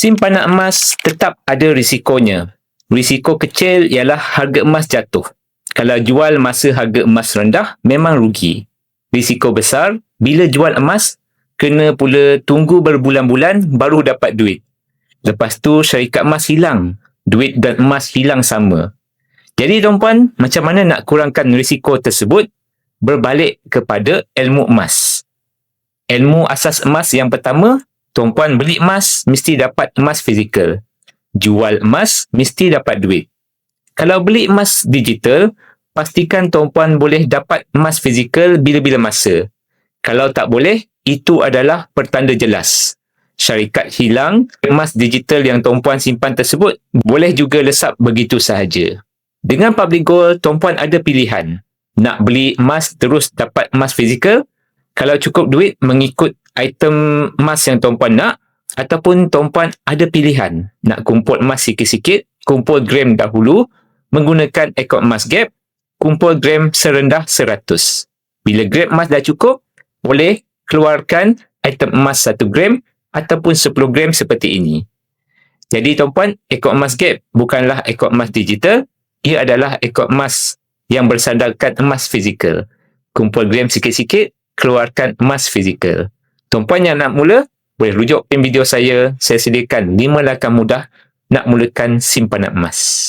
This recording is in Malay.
Simpanan emas tetap ada risikonya. Risiko kecil ialah harga emas jatuh. Kalau jual masa harga emas rendah, memang rugi. Risiko besar, bila jual emas, kena pula tunggu berbulan-bulan baru dapat duit. Lepas tu syarikat emas hilang. Duit dan emas hilang sama. Jadi tuan-puan, macam mana nak kurangkan risiko tersebut? Berbalik kepada ilmu emas. Ilmu asas emas yang pertama, tuan-puan beli emas mesti dapat emas fizikal jual emas mesti dapat duit. Kalau beli emas digital, pastikan tuan-puan boleh dapat emas fizikal bila-bila masa. Kalau tak boleh, itu adalah pertanda jelas. Syarikat hilang, emas digital yang tuan-puan simpan tersebut boleh juga lesap begitu sahaja. Dengan public gold, tuan-puan ada pilihan. Nak beli emas terus dapat emas fizikal? Kalau cukup duit mengikut item emas yang tuan-puan nak, ataupun tuan-puan ada pilihan nak kumpul emas sikit-sikit, kumpul gram dahulu menggunakan ekor emas gap, kumpul gram serendah 100. Bila gram emas dah cukup, boleh keluarkan item emas 1 gram ataupun 10 gram seperti ini. Jadi tuan-puan, ekor emas gap bukanlah ekor emas digital, ia adalah ekor emas yang bersandarkan emas fizikal. Kumpul gram sikit-sikit, keluarkan emas fizikal. Tuan-puan yang nak mula, boleh rujuk video saya. Saya sediakan 5 langkah mudah nak mulakan simpanan emas.